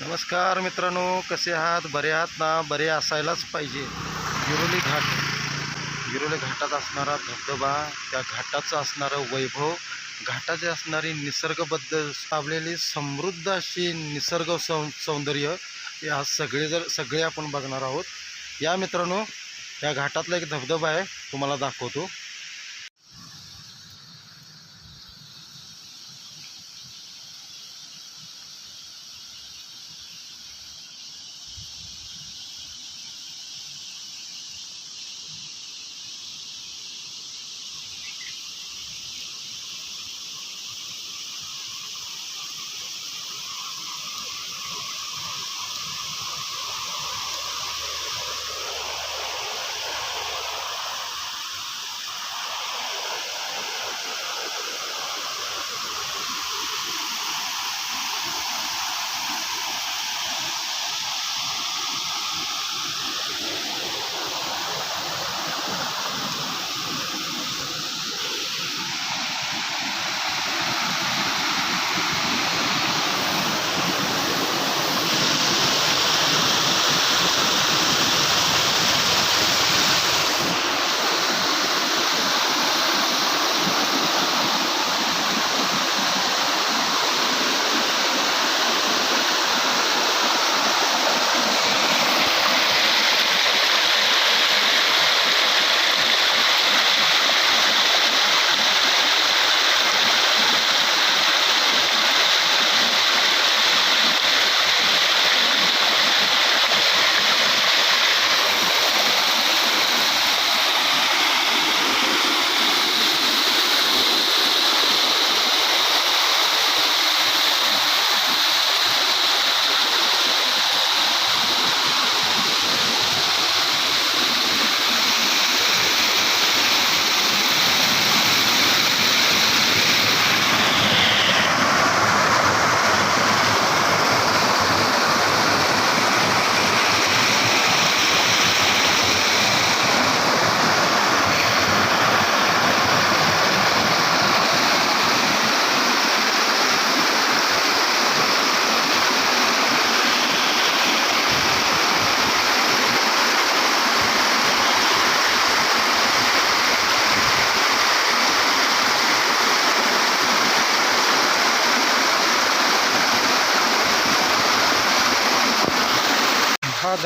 नमस्कार मित्रांनो कसे आहात? बरे आहात ना? बरे असायलाच पाहिजे. गिरोली घाट. गिरोली घाटात असणारा धबधबा त्या घाटाचं असणारं वैभव घाटाचे असणारी निसर्गबद्ध लाभलेली समृद्ध अशी निसर्ग सौ सौंदर्य या सगळे जर सगळे आपण बघणार आहोत. या मित्रांनो या घाटातला एक धबधबा आहे तुम्हाला दाखवतो.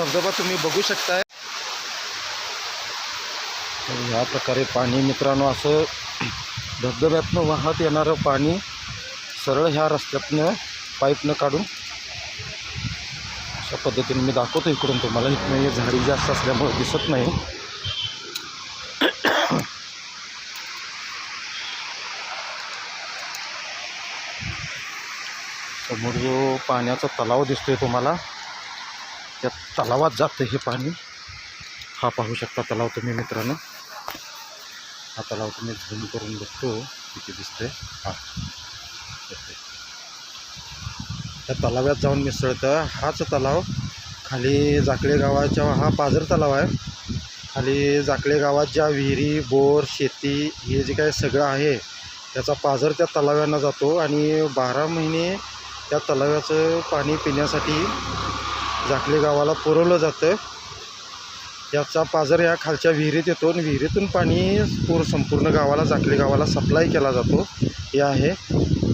धबधबा तुम्ही बघू शकताय. या ह्या प्रकारे पाणी मित्रांनो असं धबधब्यातनं वाहत येणारं पाणी सरळ ह्या रस्त्यातनं पाईपनं काढून अशा पद्धतीने मी दाखवतो इकडून तुम्हाला. इथनं हे झाडी जास्त असल्यामुळे दिसत नाही. समोर जो पाण्याचा तलाव दिसतोय तुम्हाला त्या तलावात जातं हे पाणी. हा पाहू शकता तलाव तुम्ही मित्रांनो. हा तलाव तुम्ही झूम करून बघतो. किती दिसतोय. हा. त्या तलावात जाऊन मिसळतं हाच तलाव. खाली जाकळे गावाच्या हा पाझर तलाव आहे. खाली जाकळे गावात ज्या विहिरी बोर शेती हे जे काय सगळं आहे त्याचा पाझर त्या तलाव्यांना जातो आणि बारा महिने त्या तलाव्याचं पाणी पिण्यासाठी झाकली गावाला पुरवलं जातं. याचा पाजर या खालच्या विहिरीत येतो आणि विहिरीतून पाणी पूर संपूर्ण गावाला झाकली गावाला सप्लाय केला जातो. हे आहे.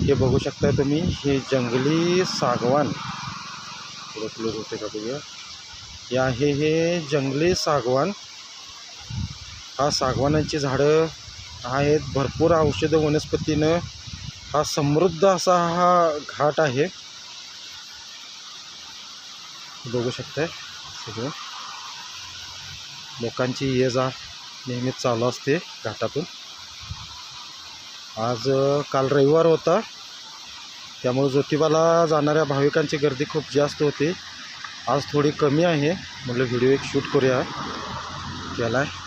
हे बघू शकता तुम्ही हे जंगली सागवान. थोडं क्लोज होते का बघूया. हे आहे हे जंगली सागवान. हा सागवानांची झाडं आहेत. भरपूर औषध वनस्पतीनं. हा समृद्ध असा हा घाट आहे. बघू शकताय. सगळं. लोकांची ये जा नेहमीच चालू असते घाटातून. आज काल रविवार होता. त्यामुळे ज्योतिबाला जाणाऱ्या भाविकांची गर्दी खूप जास्त होती. आज थोडी कमी आहे. म्हटलं व्हिडिओ एक शूट करूया. केला आहे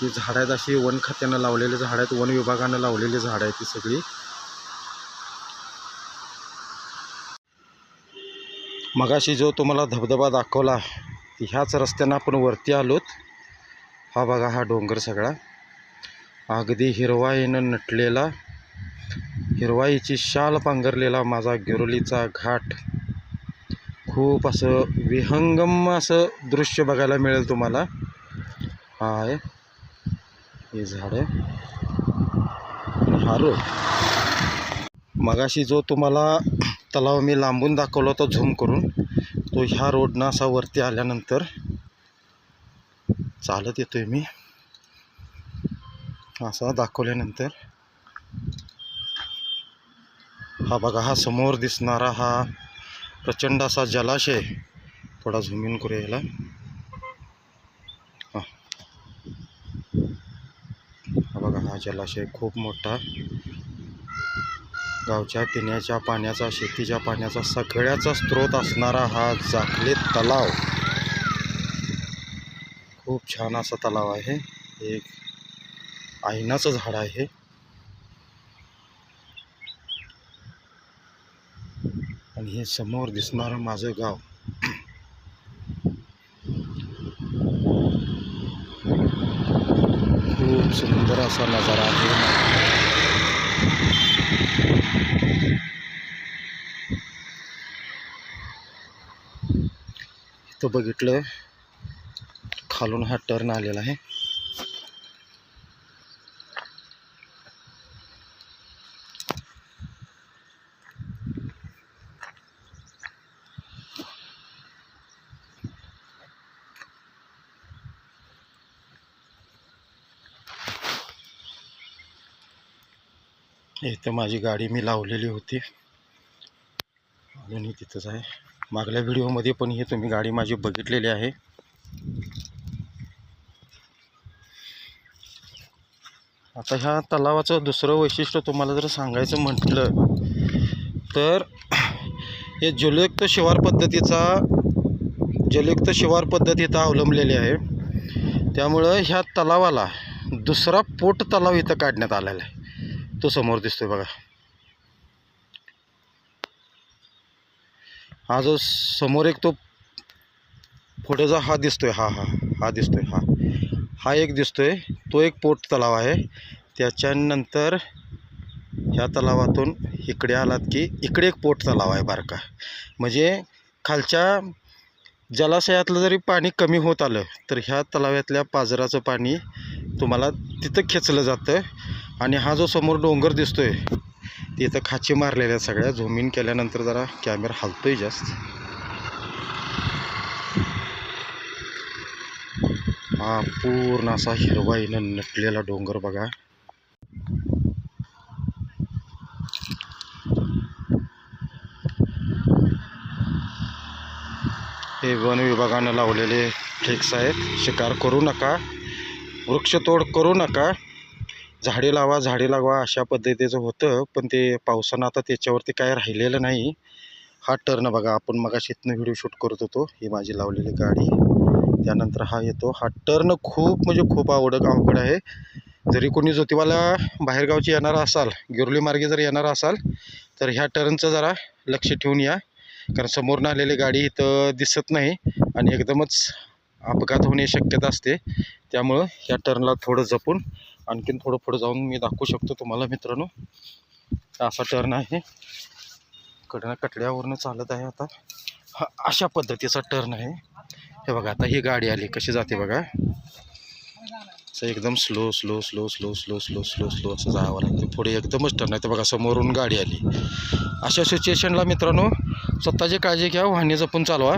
ती झाडं आहेत अशी वन खात्यानं लावलेली झाडं आहेत. वन विभागानं लावलेली झाडं आहेत ती सगळी. मगाशी जो तुम्हाला धबधबा दाखवला ह्याच रस्त्यानं आपण वरती आलोत. हा बघा हा डोंगर सगळा. अगदी हिरवाईनं नटलेला हिरवाईची शाल पांघरलेला माझा गिरोलीचा घाट. खूप असं विहंगम असं दृश्य बघायला मिळेल तुम्हाला. हा आहे हे झाड आहे. हा रोड. मगाशी जो तुम्हाला तलाव मी लांबून दाखवला होता झूम करून. तो ह्या रोडनं असा वरती आल्यानंतर चालत येतोय मी. असा दाखवल्यानंतर हा बघा हा समोर दिसणारा हा प्रचंड असा जलाशय थोडा झूम इन करूया याला. हा बघा हा जलाशय खूप मोठा गावच्या पिण्याच्या पाण्याचा शेतीच्या पाण्याचा सगळ्याचा स्रोत असणारा हा जाखले तलाव. खूप छान असा तलाव आहे. एक आईनाचं झाड आहे. आणि हे समोर दिसणारं माझं गाव. खूप सुंदर असा नजारा आहे. इथं बघितलं. खालून हा टर्न आलेला आहे. इथं माझी गाडी मी लावलेली होती. अजूनही तिथंच आहे. मागल्या व्हिडिओमध्ये पण हे तुम्ही गाडी माझी बघितलेली आहे. आता ह्या तलावाचं दुसरं वैशिष्ट्य तुम्हाला जर सांगायचं म्हटलं तर हे जलयुक्त शिवार पद्धतीचा जलयुक्त शिवार पद्धती इथं अवलंबलेली आहे. त्यामुळं ह्या तलावाला दुसरा पोट तलाव इथं काढण्यात आलेला आहे. तो समोर दिसतोय बघा. हा जो समोर एक तो फोटोचा हा दिसतोय हा हा हा दिसतोय हा. हा एक दिसतोय तो एक पोट तलाव आहे. त्याच्यानंतर ह्या तलावातून इकडे आलात की इकडे एक पोट तलाव आहे बारका. म्हणजे खालच्या जलाशयातलं जरी पाणी कमी होत आलं तर ह्या तलावातल्या पाजराचं पाणी तुम्हाला तिथं खेचलं जातं. आणि हा जो समोर डोंगर दिसतोय तिथं खाची मारलेल्या सगळ्या. झूम इन केल्यानंतर जरा कॅमेरा हलतोय जास्त. हा पूर्ण असा हिरवाईनं नटलेला डोंगर बघा. हे वन विभागानं लावलेले फ्लेक्स आहेत. शिकार करू नका. वृक्षतोड करू नका. झाडे लावा झाडे लावा अशा पद्धतीचं होतं पण ते पावसानं आता त्याच्यावरती काय राहिलेलं नाही. हा टर्न बघा आपण मग शेतनं व्हिडिओ शूट करत होतो ही माझी लावलेली गाडी. त्यानंतर हा येतो. हा टर्न खूप म्हणजे खूप आवड अवघड आहे. जरी कोणी ज्योतिबाला बाहेरगावची येणार असाल गिरोली मार्गे जर येणार असाल तर ह्या टर्नचं जरा लक्ष ठेवून या. कारण समोरनं आलेली गाडी इथं दिसत नाही आणि एकदमच अपघात होण्याची शक्यता असते. त्यामुळं ह्या टर्नला थोडं जपून आणखीन थोडं पुढं जाऊन मी दाखवू शकतो तुम्हाला मित्रांनो. असा टर्न आहे. कडनं कटड्यावरनं चालत आहे आता. हा अशा पद्धतीचा टर्न आहे. हे बघा आता ही गाडी आली. कशी जाते बघा. असं एकदम slow slow slow slow slow slow slow slow असं जावं लागतं. पुढे एकदमच टर्न आहे. तर बघा समोरून गाडी आली. अशा सिच्युएशनला मित्रांनो स्वतःची काळजी घ्या. वाहने जपून चालवा.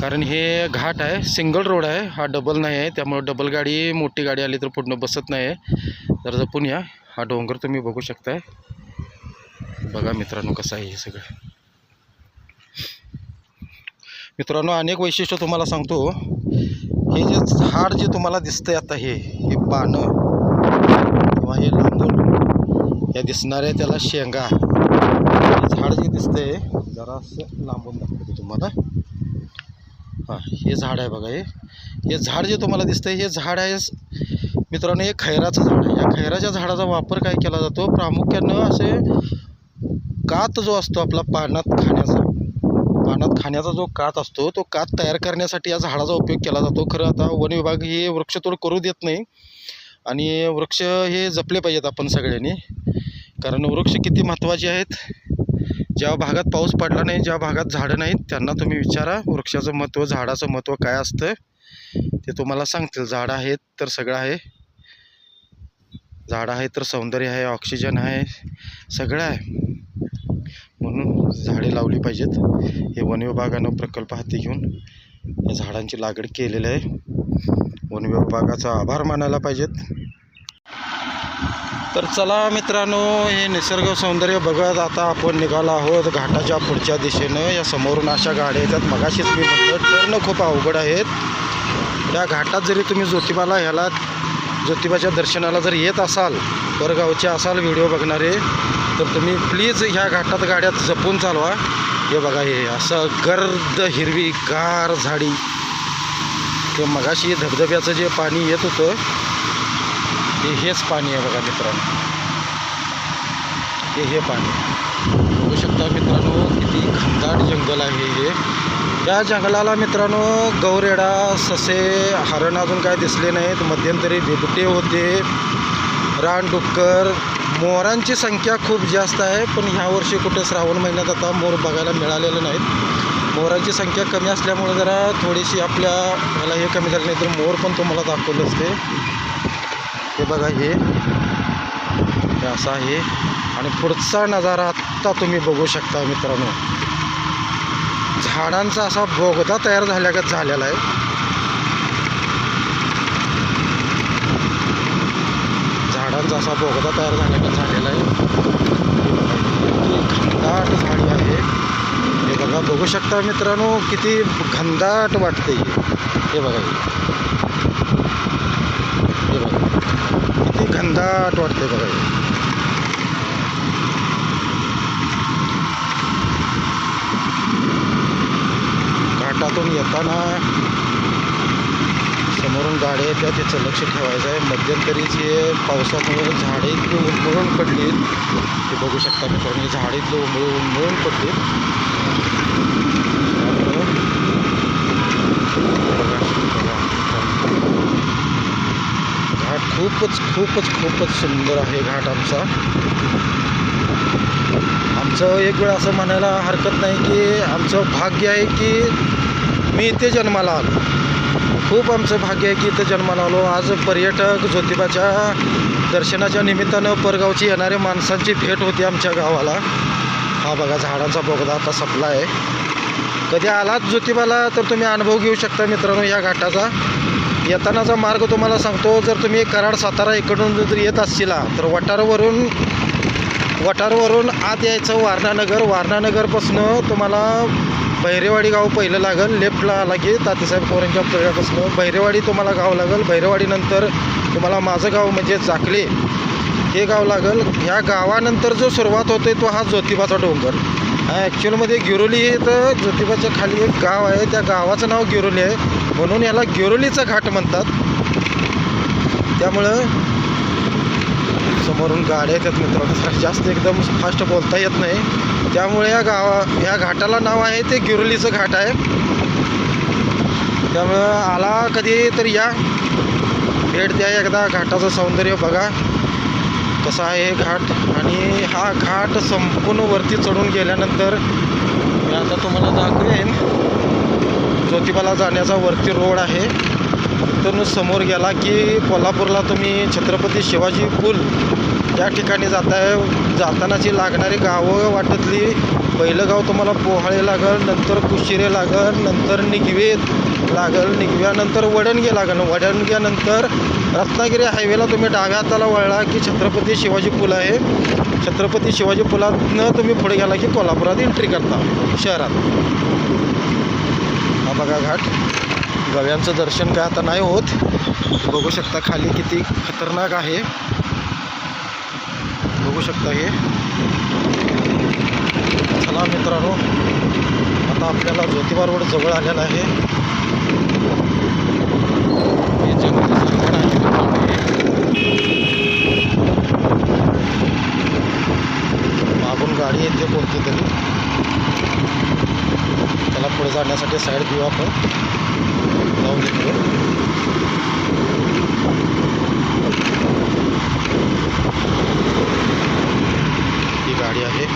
कारण हे घाट आहे सिंगल रोड आहे. हा डबल नाही आहे. त्यामुळे डबल गाडी मोठी गाडी आली तर पूर्ण बसत नाही आहे तर जपून या. हा डोंगर तुम्ही बघू शकताय. बघा मित्रांनो कसं आहे हे सगळं. मित्रांनो अनेक वैशिष्ट्य तुम्हाला सांगतो. हे जे झाड जे तुम्हाला दिसतंय आता हे हे पानं किंवा हे लांबून या दिसणाऱ्या त्याला शेंगा. झाड जे दिसतंय जरा असं लांबून दाखवतो तुम्हाला. हां हे झाड आहे बघा हे. हे झाड जे तुम्हाला दिसतंय हे झाड आहे मित्रांनो हे खैराचं झाड आहे. या खैराच्या झाडाचा वापर काय केला जातो? प्रामुख्यानं असे कात जो असतो आपला पानात खाण्याचा पानात खाण्याचा जो कात असतो तो कात तयार करण्यासाठी या झाडाचा उपयोग केला जातो. खरं आता वन विभाग हे वृक्षतोड करू देत नाही आणि वृक्ष हे जपले पाहिजेत आपण सगळ्यांनी. कारण वृक्ष किती महत्त्वाचे आहेत? ज्या भागात पाऊस पडला नाही ज्या भागात झाडं नाहीत त्यांना तुम्ही विचारा वृक्षाचं महत्त्व झाडाचं महत्त्व काय असतं ते तुम्हाला सांगतील. झाडं आहेत तर सगळं आहे. झाडं आहे तर सौंदर्य आहे ऑक्सिजन आहे सगळं आहे. म्हणून झाडे लावली पाहिजेत. हे वन विभागानं प्रकल्प हाती घेऊन या झाडांची लागवड केलेली आहे. वन विभागाचा आभार मानायला पाहिजेत. तर चला मित्रांनो हे निसर्ग सौंदर्य बघत आता आपण निघालो आहोत घाटाच्या पुढच्या दिशेनं. या समोरून अशा गाड्या येतात. मगाशीच मी म्हटलं टर्न खूप अवघड आहेत. या घाटात जरी तुम्ही ज्योतिबाला ह्याला ज्योतिबाच्या दर्शनाला जर येत असाल परगावचे असाल व्हिडिओ बघणारे तर तुम्ही प्लीज ह्या घाटात गाड्यात जपून चालवा. हे बघा हे असं गर्द हिरवी गार झाडी. किंवा मगाशी धबधब्याचं जे पाणी येत होतं हे हेच पाणी आहे बघा मित्रांनो. हे हे पाणी. बघू शकता मित्रांनो किती घनदाट जंगल आहे हे. या जंगलाला मित्रांनो गौरेडा ससे हरण अजून काय दिसले नाहीत. मध्यंतरी बिबटे होते. रानडुक्कर मोरांची संख्या खूप जास्त आहे पण ह्या वर्षी कुठे श्रावण महिन्यात आता मोर बघायला मिळालेले नाहीत. मोरांची संख्या कमी असल्यामुळे जरा थोडीशी आपल्या मला हे कमी झालं नाही तर मोर पण तुम्हाला दाखवलं असते हे बघा हे. असा असं आहे. आणि पुढचा नजारा आत्ता तुम्ही बघू शकता मित्रांनो. झाडांचा असा बोगदा तयार झाल्यागत झालेला आहे. झाडांचा असा बोगदा तयार झाल्यागत झालेला आहे. किती घनदाट झाडी आहे. हे बघा बघू शकता मित्रांनो किती घनदाट वाटते हे. हे बघा हे हे बघा किती घनदाट वाटते बघा घाटातून येताना समोरून गाड्या येत्या त्याचं लक्ष ठेवायचं आहे. मध्यंतरी जे पावसामुळे झाडे इतकी उंबळून पडली ते बघू शकता मित्रांनो झाडे इतकी उंबळून उंबळून पडली घाट खूपच खूपच खूपच सुंदर आहे घाट आमचा. आमचं एक वेळ असं म्हणायला हरकत नाही की आमचं भाग्य आहे की मी इथे जन्माला आलो. खूप आमचं भाग्य आहे की इथं जन्माला आलो. आज पर्यटक ज्योतिबाच्या दर्शनाच्या निमित्तानं परगावची येणाऱ्या माणसांची भेट होती आमच्या गावाला. हा बघा झाडांचा बोगदा आता संपला आहे कधी आलात ज्योतिबाला तर तुम्ही अनुभव घेऊ शकता मित्रांनो या घाटाचा. येतानाचा मार्ग तुम्हाला सांगतो जर तुम्ही कराड सातारा इकडून जर येत असशिला तर वटारवरून वटारवरून आत यायचं वारणानगर. वारणानगरपासनं तुम्हाला भैरेवाडी गाव पहिलं लागेल लेफ्टला आला की तातीसाहेब पोरांच्या तळ्यापासनं बहिरेवाडी तुम्हाला गाव लागेल. भैरेवाडीनंतर तुम्हाला माझं गाव म्हणजे चाकले हे गाव लागेल. ह्या गावानंतर जो सुरुवात होते तो हा ज्योतिबाचा डोंगर. ॲक्च्युअलमध्ये गिरोली हे तर ज्योतिबाच्या खाली एक गाव आहे. त्या गावाचं नाव गिरोली आहे. म्हणून याला गिरोलीचा घाट म्हणतात. त्यामुळं समोरून गाड्या येतात मित्रांनो. जास्त एकदम फास्ट बोलता येत नाही. त्यामुळे या गावा या घाटाला नाव आहे ते गिरोलीचं घाट आहे. त्यामुळं आला कधी तर या. भेट द्या एकदा घाटाचं सौंदर्य बघा. कसं आहे हे घाट? आणि हा घाट संपूर्ण वरती चढून गेल्यानंतर मी आता तुम्हाला दाखवेन. ज्योतिबाला जाण्याचा वरती रोड आहे. तिथून समोर गेला की कोल्हापूरला तुम्ही छत्रपती शिवाजी पूल त्या ठिकाणी जाताय. जातानाची लागणारी गावं वाटतली. पहिलं गाव तुम्हाला पोहाळे लागल नंतर कुशिरे लागल नंतर निगवे लागल. निगव्यानंतर वडणगे लागल. वडणग्यानंतर रत्नागिरी हायवेला तुम्ही डाव्या हाताला वळला की छत्रपती शिवाजी पूल आहे. छत्रपती शिवाजी पुलातनं तुम्ही पुढे गेला की कोल्हापुरात एंट्री करता शहरात. हा बघा घाट. गव्यांचं दर्शन काय आता नाही होत. बघू शकता खाली किती खतरनाक आहे. बघू शकता हे. चला मित्रांनो आता आपल्याला ज्योतिबा रोड जवळ आलेला आहे हे जंगलाचं झाड आहे मित्रांनो हे. मागून गाडी येते कोणती तरी. त्याला पुढे जाण्यासाठी साईड घेऊ आपण जाऊन घेतो ही गाडी आहे.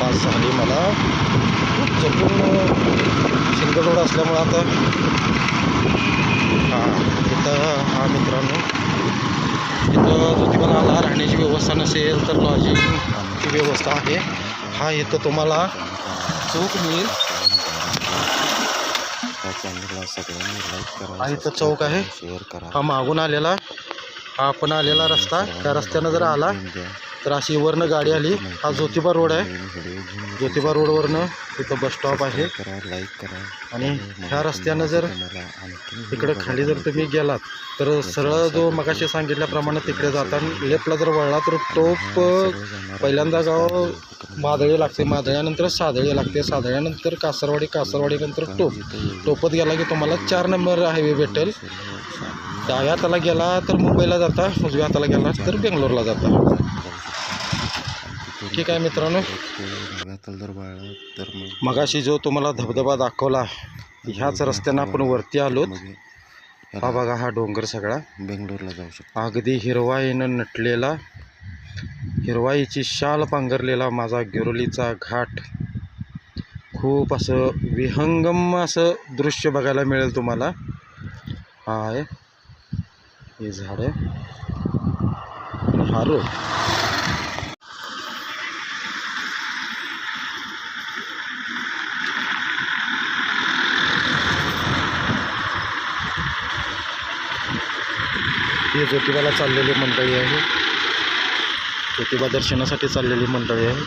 पास झाली मला. खूप जपून सिंगल रोड असल्यामुळं आता पहा मित्रांनो. इथं ज्योतिबाला राहण्याची व्यवस्था नसेल तर लॉजिंगची व्यवस्था आहे. हा इथं तुम्हाला चौक मिळेल. हा इथं चौक आहे. हा मागून आलेला हा आपण आलेला रस्ता. त्या रस्त्यानं जर आला तर अशी वरनं गाडी आली. हा ज्योतिबा रोड आहे. ज्योतिबा रोडवरनं इथं बस स्टॉप आहे. आणि ह्या रस्त्यानं जर इकडं खाली जर तुम्ही गेलात तर सरळ जो मगाशी सांगितल्याप्रमाणे तिकडे जाताना लेफ्टला जर वळला तर टोप पहिल्यांदा गाव मादळी लागते. मादळ्यानंतर सादळी लागते. सादळ्यानंतर कासरवाडी कासरवाडीनंतर टोप. टोपत गेला की तुम्हाला चार नंबर हायवे भेटेल. डाव्या हाताला गेला तर मुंबईला जाता. उजव्या हाताला गेला तर बेंगलोरला जाता. ठीक आहे मित्रांनो. तर मग मगाशी जो तुम्हाला धबधबा दाखवला ह्याच रस्त्यानं आपण वरती मग हा बघा हा डोंगर सगळा. बेंगलोरला जाऊ शकतो. अगदी हिरवाईनं नटलेला हिरवाईची शाल पांघरलेला माझा गिरोलीचा घाट. खूप असं विहंगम असं दृश्य बघायला मिळेल तुम्हाला. हा आहे हे झाडं आणि ही ज्योतिबाला चाललेली मंडळी आहे. ज्योतिबा दर्शनासाठी चाललेली मंडळी आहे.